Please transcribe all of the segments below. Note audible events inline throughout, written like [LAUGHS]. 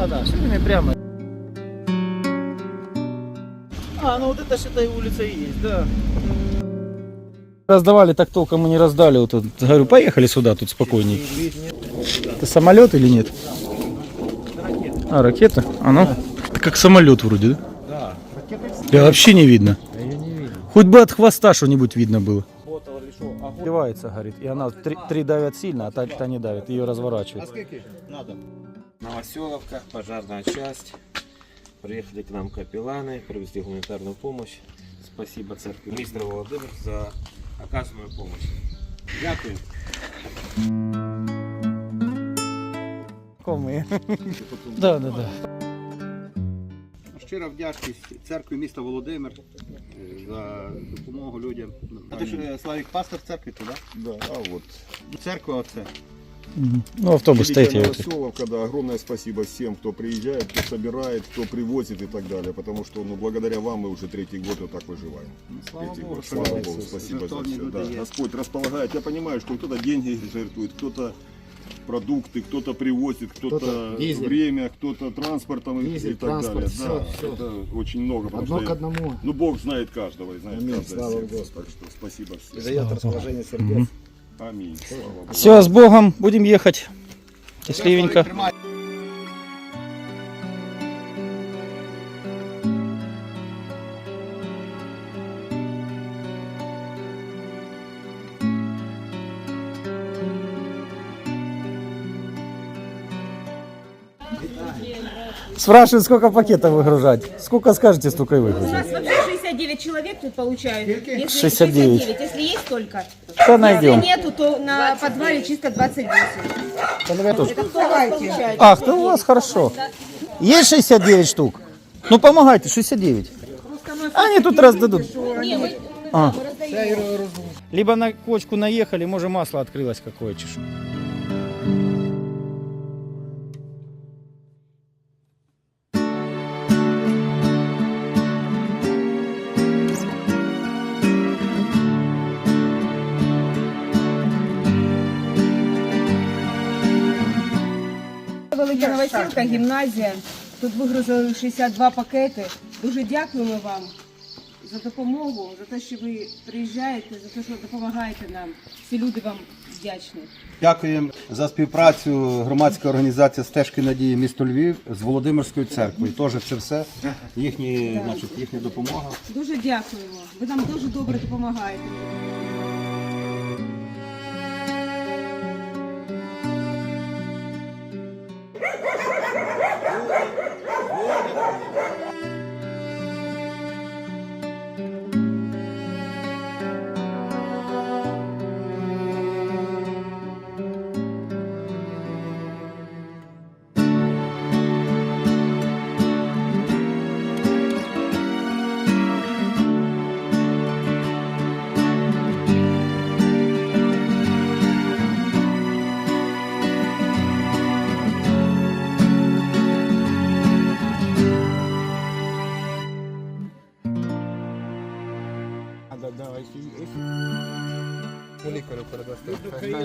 А, да, все время прямо. А, ну вот это эта улица и есть, да. Раздавали, так толком мы не раздали. Вот. Говорю, поехали сюда, тут спокойней. Это самолет или нет? А, ракета? А ну? Это как самолет вроде, да? Да. Да вообще не видно. Я ее не видел. Хоть бы от хвоста что-нибудь видно было. Убивается, говорит. И она три, три давят сильно, а та, та не давит. Ее разворачивает. Новоселовка, пожарная часть. Приехали к нам капелланы, привезли гуманитарную помощь. Спасибо церкви мистер Володимир за оказанную помощь. Дякую. Коми. [LAUGHS] Да, да, да. Щира вдячність церкві міста Володимир е, за допомогу людям. А ти ж е, Славік пастор церкви туди? Да, а вот. Церква оце. Ну, автобус стоит. я Великая вот- Новоселовка, да, огромное спасибо всем, кто приезжает, кто собирает, кто привозит и так далее, потому что, ну, благодаря вам мы уже третий год вот так выживаем. Слава Третий Богу, год. Слава ви Богу, спасибо за все. Да. Господь располагает. Я понимаю, что кто-то деньги жертвует, кто-то продукты, кто-то привозит, кто-то дизель. время, кто-то транспортом и- Дизель, и так транспорт, далее. всё, да, всё. это очень много. потому Одно что к я- одному. Ну, Бог знает каждого и знает Аминь, каждое слава сердце. Господу. Так что спасибо всем. И дает расположение сердец. Аминь. Слава Все, с Богом. Будем ехать. Счастливенько. Спрашивают, сколько пакетов выгружать. Сколько скажете, столько и выгрузим. Нас вообще 69 человек тут получают. Если 69. 69. Если есть только. Что найдем? Если нету, то на подвале чисто 28. Это кто у вас получает? То у вас хорошо. Есть 69 штук? Ну помогайте, 69. Они тут раздадут. А. Либо на кочку наехали, может масло открылось какое чешу. Новосілка, гімназія. Тут вигрузили 62 пакети. Дуже дякуємо вам за допомогу, за те, що ви приїжджаєте, за те, що допомагаєте нам. Всі люди вам вдячні. Дякуємо за співпрацю громадська організація Стежки надії місто Львів з Володимирською церквою. Теж це все їхні, значить, їхня допомога. Дуже дякуємо. Ви нам дуже добре допомагаєте.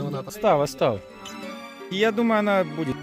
Вона Остав, остав. Я думаю, она будет.